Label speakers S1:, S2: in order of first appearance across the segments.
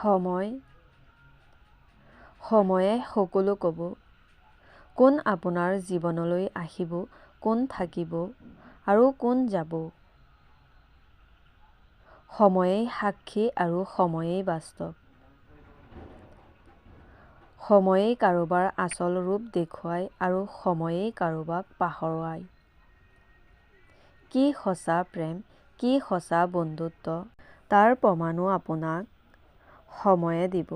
S1: সময়। সময়ে সকলো ক'ব কোন আপোনাৰ জীৱনলৈ আহিব কোন থাকিব আৰু কোন যাব। সময়েই সাক্ষী আৰু সময়েই বাস্তৱ। সময়েই কাৰোবাৰ আচল ৰূপ দেখুৱায় আৰু সময়েই কাৰোবাক পাহৰুৱায় কি সঁচা প্ৰেম কি সঁচা বন্ধুত্ব তাৰ প্ৰমাণো আপোনাক সময়ে দিব।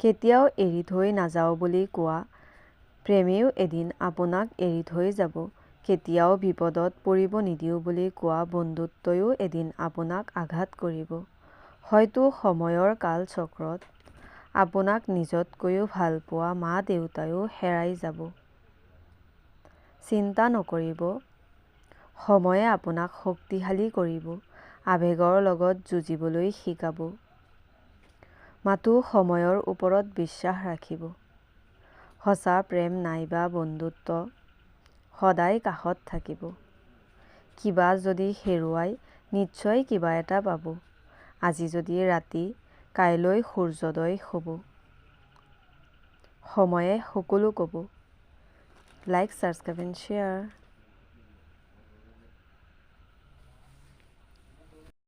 S1: কেতিয়াও এৰি থৈ নাযাওঁ বুলি কোৱা প্ৰেমেও এদিন আপোনাক এৰি থৈ যাব। কেতিয়াও বিপদত পৰিব নিদিওঁ বুলি কোৱা বন্ধুত্বইও এদিন আপোনাক আঘাত কৰিব। হয়তো সময়ৰ কালচক্ৰত আপোনাক নিজতকৈও ভালপোৱা মা দেউতাও হেৰাই যাব। চিন্তা নকৰিব। সময়ে আপোনাক শক্তিশালী কৰিব। আৱেগৰ লগত যুঁজিবলৈ শিকাব। মাথো সময়ৰ ওপৰত বিশ্বাস ৰাখিব। সঁচা প্ৰেম নাইবা বন্ধুত্ব সদায় কাষত থাকিব। কিবা যদি হেৰুৱাই নিশ্চয় কিবা এটা পাব। আজি যদি ৰাতি কাইলৈ সূৰ্যোদয় হ'ব। সময়ে সকলো ক'ব। Like subscribe and share